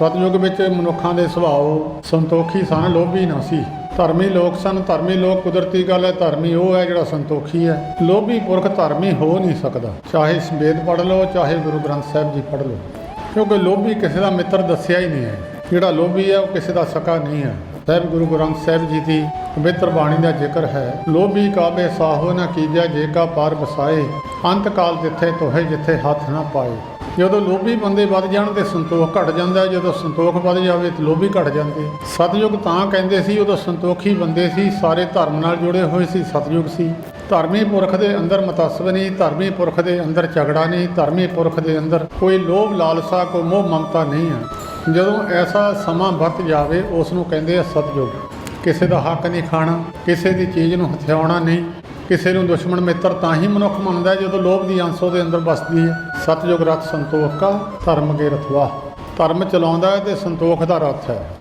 ਸਤਯੁਗ ਵਿੱਚ ਮਨੁੱਖਾਂ ਦੇ ਸੁਭਾਅ ਸੰਤੋਖੀ ਸਨ, ਲੋਭੀ ਨਾ ਸੀ। ਧਰਮੀ ਲੋਕ ਸਨ, ਧਰਮੀ ਲੋਕ ਕੁਦਰਤੀ ਗੱਲ ਹੈ, ਧਰਮੀ ਉਹ ਹੈ ਜਿਹੜਾ ਸੰਤੋਖੀ ਹੈ। ਲੋਭੀ ਪੁਰਖ ਧਰਮੀ ਹੋ ਨਹੀਂ ਸਕਦਾ। ਚਾਹੇ ਵੇਦ ਪੜ੍ਹ ਲਓ, ਚਾਹੇ ਗੁਰੂ ਗ੍ਰੰਥ ਸਾਹਿਬ ਜੀ ਪੜ੍ਹ ਲਓ। ਕਿਉਂਕਿ ਲੋਭੀ ਕਿਸੇ ਦਾ ਮਿੱਤਰ ਦੱਸਿਆ ਹੀ ਨਹੀਂ ਹੈ। ਜਿਹੜਾ ਲੋਭੀ ਹੈ, ਉਹ ਕਿਸੇ ਦਾ ਸਕਾ ਨਹੀਂ ਹੈ। ਸਾਹਿਬ ਗੁਰੂ ਗ੍ਰੰਥ ਸਾਹਿਬ ਜੀ ਦੀ ਪਵਿੱਤਰ ਬਾਣੀ ਦਾ ਜ਼ਿਕਰ ਹੈ, ਲੋਭੀ ਕਾਬੇ ਸਾਹੋ ਨਾ ਕੀਜੈ, ਜੇ ਕਾ ਪਾਰ ਵਸਾਏ ਅੰਤ ਕਾਲ ਜਿੱਥੇ ਤੋਹੇ ਜਿੱਥੇ ਹੱਥ ਨਾ ਪਾਏ। ਜਦੋਂ ਲੋਭੀ ਬੰਦੇ ਵੱਧ ਜਾਣ ਤੇ ਸੰਤੋਖ ਘਟ ਜਾਂਦਾ, ਜਦੋਂ ਸੰਤੋਖ ਵੱਧ ਜਾਵੇ ਤੇ ਲੋਭੀ ਘਟ ਜਾਂਦੇ। ਸਤਯੁਗ ਤਾਂ ਕਹਿੰਦੇ ਸੀ, ਉਦੋਂ ਸੰਤੋਖੀ ਬੰਦੇ ਸੀ, ਸਾਰੇ ਧਰਮ ਨਾਲ ਜੁੜੇ ਹੋਏ ਸੀ, ਸਤਯੁਗ ਸੀ। ਧਰਮੀ ਪੁਰਖ ਦੇ ਅੰਦਰ ਮਤਸਬ ਨਹੀਂ, ਧਰਮੀ ਪੁਰਖ ਦੇ ਅੰਦਰ ਝਗੜਾ ਨਹੀਂ, ਧਰਮੀ ਪੁਰਖ ਦੇ ਅੰਦਰ ਕੋਈ ਲੋਭ, ਲਾਲਸਾ, ਕੋਈ ਮੋਹ, ਮਮਤਾ ਨਹੀਂ ਹੈ। ਜਦੋਂ ਐਸਾ ਸਮਾਂ ਵਰਤ ਜਾਵੇ, ਉਸ ਨੂੰ ਕਹਿੰਦੇ ਆ ਸਤਯੁਗ। ਕਿਸੇ ਦਾ ਹੱਕ ਨਹੀਂ ਖਾਣਾ, ਕਿਸੇ ਦੀ ਚੀਜ਼ ਨੂੰ ਹਥਿਆਉਣਾ ਨਹੀਂ ਕਿਸੇ ਨੂੰ ਦੁਸ਼ਮਣ ਮਿੱਤਰ ਤਾਂ ਹੀ ਮਨੁੱਖ ਮੰਨਦਾ ਜਦੋਂ ਲੋਭ ਦੀ ਅੰਸੋ ਦੇ ਅੰਦਰ ਵਸਦੀ ਹੈ। ਸਤਯੁਗ ਰਥ ਸੰਤੋਖ ਕਾ ਧਰਮ ਕੇ ਰਥਵਾ ਧਰਮ ਚਲਾਉਂਦਾ ਹੈ ਤੇ ਸੰਤੋਖ ਦਾ ਰਥ ਹੈ।